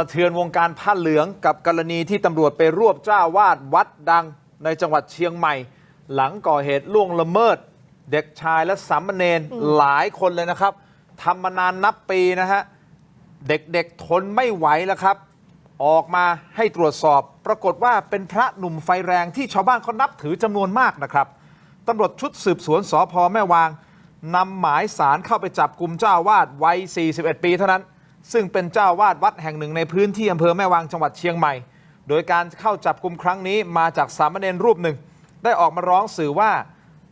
สะเทือนวงการผ้าเหลืองกับกรณีที่ตำรวจไปรวบเจ้าวาดวัดดังในจังหวัดเชียงใหม่ หลังก่อเหตุล่วงละเมิด เด็กชายและสามเณรหลายคนเลยนะครับทำมานานนับปีนะฮะ เด็กๆทนไม่ไหวแล้วครับ ออกมาให้ตรวจสอบ ปรากฏว่าเป็นพระหนุ่มไฟแรงที่ชาวบ้านเขานับถือจำนวนมากนะครับตำรวจชุดสืบสวนสพแม่วางนำหมายสารเข้าไปจับกลุ่มเจ้าวาดวัย 41 ปีเท่านั้น ซึ่งเป็นเจ้าวาดวัดแห่งหนึ่งในพื้นที่อำเภอแม่วางจังหวัดเชียงใหม่ โดยการเข้าจับกลุ่มครั้งนี้มาจากสามเณรรูปหนึ่ง ได้ออกมาร้องสื่อว่า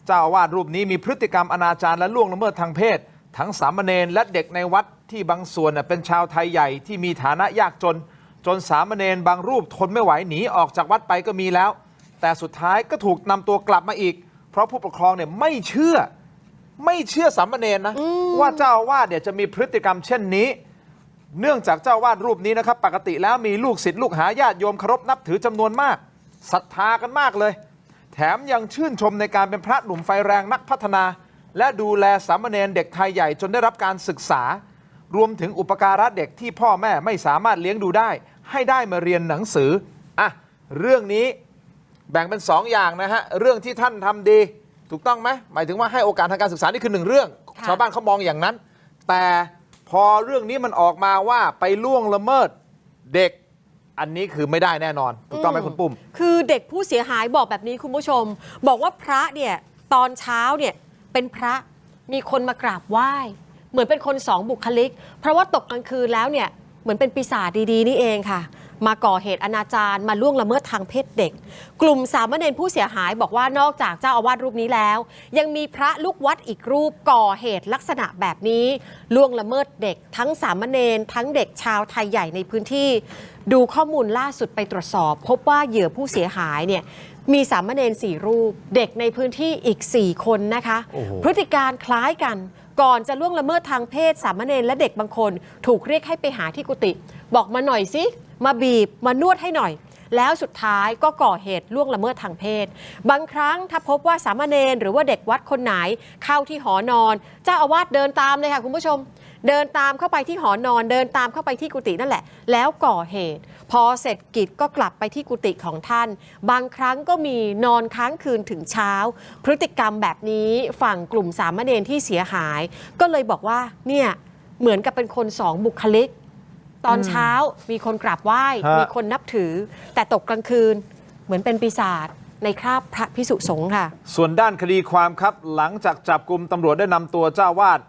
เจ้าอาวาสรูปนี้มีพฤติกรรมอนาจารและล่วงละเมิดทางเพศ ทั้งสามเณรและเด็กในวัดที่บางส่วนเป็นชาวไทยใหญ่ที่มีฐานะยากจน จนสามเณรบางรูปทนไม่ไหวหนีออกจากวัดไปก็มีแล้ว แต่สุดท้ายก็ถูกนำตัวกลับมาอีก เพราะผู้ปกครองเนี่ยไม่เชื่อ ไม่เชื่อสามเณรนะว่าเจ้าอาวาสเนี่ยจะมีพฤติกรรมเช่นนี้ เนื่องจากเจ้าอาวาดรูปนี้นะครับ ปกติแล้วมีลูกศิษย์ลูกหาญาติโยมเคารพนับถือจำนวนมากศรัทธากันมากเลย แถมยังชื่นชมในการเป็นพระหนุ่มไฟแรงนักพัฒนา และดูแลสามเณรเด็กไทยใหญ่จนได้รับการศึกษา รวมถึงอุปการะเด็กที่พ่อแม่ไม่สามารถเลี้ยงดูได้ ให้ได้มาเรียนหนังสืออะเรื่องนี้แบ่งเป็น 2อย่างนะฮะเรื่องที่ท่านทำดี ถูกต้องไหมหมายถึงว่าให้โอกาสทางการศึกษานี่คือหนึ่งเรื่องค่ะชาวบ้านเขามองอย่างนั้น แต่ พอเรื่องนี้มันออกมาว่าไปล่วงละเมิดเด็กอันนี้คือไม่ได้แน่นอน ถูกต้องไหมคุณปุ้ม คือเด็กผู้เสียหายบอกแบบนี้คุณผู้ชม บอกว่าพระเนี่ยตอนเช้าเนี่ยเป็นพระมีคนมากราบไหว้ เหมือนเป็นคนสองบุคลิก เพราะว่าตกกลางคืนแล้วเนี่ยเหมือนเป็นปีศาจดีๆ นี่เองค่ะ มาก่อเหตุอนาจารมาล่วงละเมิดทางเพศเด็ก กลุ่มสามเณรผู้เสียหายบอกว่านอกจากเจ้าอาวาสรูปนี้แล้ว ยังมีพระลูกวัดอีกรูปก่อเหตุลักษณะแบบนี้ ล่วงละเมิดเด็ก ทั้งสามเณรทั้งเด็กชาวไทยใหญ่ในพื้นที่ ดูข้อมูลล่าสุดไปตรวจสอบ พบว่าเหยื่อผู้เสียหายเนี่ยมีสามเณรสี่รูป เด็กในพื้นที่อีก 4 คนนะคะโอ้โหพฤติการคล้ายกัน ก่อนจะล่วงละเมิดทางเพศสามเณรและเด็กบางคน ถูกเรียกให้ไปหาที่กุฏิบอกมาหน่อยสิ มาบีบมานวดให้หน่อย แล้วสุดท้ายก็ก่อเหตุล่วงละเมิดทางเพศ บางครั้งถ้าพบว่าสามเณรหรือว่าเด็กวัดคนไหนเข้าที่หอนอน เจ้าอาวาสเดินตามเลยค่ะคุณผู้ชม เดินตามเข้าไปที่หอนอน เดินตามเข้าไปที่กุฏินั่นแหละ แล้วก่อเหตุ พอเสร็จกิจก็กลับไปที่กุฏิของท่าน บางครั้งก็มีนอนค้างคืนถึงเช้า พฤติกรรมแบบนี้ฝั่งกลุ่มสามเณรที่เสียหาย ก็เลยบอกว่าเนี่ยเหมือนกับเป็นคนสองบุคลิก ตอนเช้ามีคนกราบไหว้ ฮะ มีคนนับถือ แต่ตกกลางคืนเหมือนเป็นปีศาจในคราบพระพิสุสงฆ์ค่ะ ส่วนด้านคดีความครับ หลังจากจับกลุ่มตำรวจได้นำตัวเจ้าวาด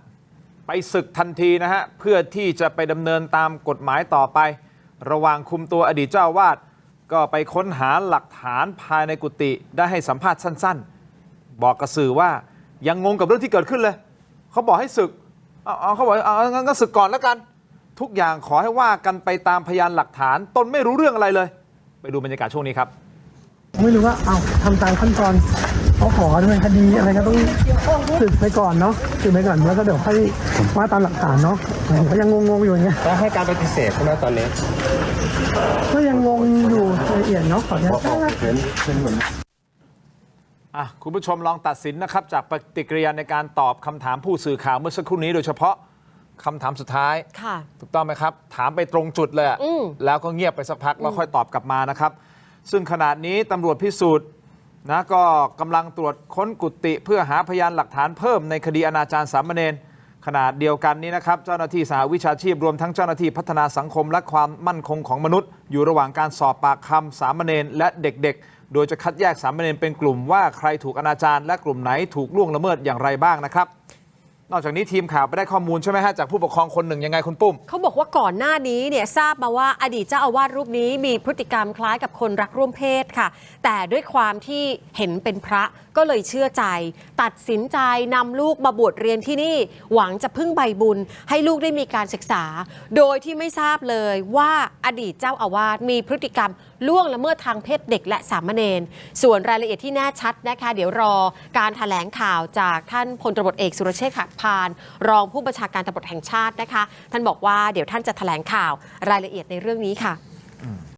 ไปศึกทันทีนะฮะ เพื่อที่จะไปดำเนินตามกฎหมายต่อไป ระหว่างคุมตัวอดีตเจ้าวาดก็ไปค้นหาหลักฐานภายในกุฏิได้ให้สัมภาษณ์สั้น ๆ บอกกับสื่อว่ายังงงกับเรื่องที่เกิดขึ้นเลย เขาบอกให้ศึกเอาเอาเขาบอกเอาเอางั้นก็ศึกก่อนแล้วกัน ทุกอย่างขอให้ว่ากันไปตามพยานหลักฐาน ตนไม่รู้เรื่องอะไรเลย ไปดูบรรยากาศช่วงนี้ครับ ไม่รู้ว่าเอาทำตามขั้นตอนเขาขอดำเนินคดีอะไรก็ต้องสืบไปก่อนเนาะสืบไปก่อนแล้วก็เดี๋ยวค่อยว่าตามหลักฐานเนาะผมก็ยังงงๆอยู่อย่างเงี้ยก็ให้การปฏิเสธใช่ไหมตอนนี้ก็ยังงงอยู่ละเอียดเนาะขออนุญาตเป็นเป็นเหมือน อะคุณผู้ชมลองตัดสินนะครับ จากปฏิกิริยาในการตอบคำถามผู้สื่อข่าวเมื่อสักครู่นี้โดยเฉพาะ คำถามสุดท้าย ค่ะ ถูกต้องไหมครับ ถามไปตรงจุดเลยอะอืม แล้วก็เงียบไปสักพัก แล้วค่อยตอบกลับมานะครับ ซึ่งขณะนี้ตำรวจพิสูจน์นะก็กำลังตรวจค้นกุฏิเพื่อหาพยานหลักฐานเพิ่มในคดีอนาจารสามเณรขณะเดียวกันนี้นะครับ เจ้าหน้าที่สหวิชาชีพรวมทั้งเจ้าหน้าที่พัฒนาสังคมและความมั่นคงของมนุษย์ อยู่ระหว่างการสอบปากคำสามเณรและเด็กๆ โดยจะคัดแยกสามเณรเป็นกลุ่มว่าใครถูกอนาจารและกลุ่มไหนถูกล่วงละเมิดอย่างไรบ้างนะครับ นอกจากนี้ทีมข่าวไปได้ข้อมูลใช่ไหมฮะจากผู้ปกครองคนหนึ่งยังไงคุณปุ้ม เขาบอกว่าก่อนหน้านี้เนี่ยทราบมาว่าอดีตเจ้าอาวาสรูปนี้มีพฤติกรรมคล้ายกับคนรักร่วมเพศค่ะ แต่ด้วยความที่เห็นเป็นพระก็เลยเชื่อใจ ตัดสินใจนำลูกมาบวชเรียนที่นี่ หวังจะพึ่งใบบุญ ให้ลูกได้มีการศึกษา โดยที่ไม่ทราบเลยว่าอดีตเจ้าอาวาสมีพฤติกรรม ล่วงละเมิดทางเพศเด็กและสามเณรส่วนรายละเอียดที่แน่ชัดนะคะ เดี๋ยวรอการถแถลงข่าวจากท่านพลตบเอกสุรเชษฐ์ขักพาน รองผู้บัญชาการตำรวจแห่งชาตินะคะ ท่านบอกว่าเดี๋ยวท่านจะแถลงข่าวรายละเอียดในเรื่องนี้ค่ะ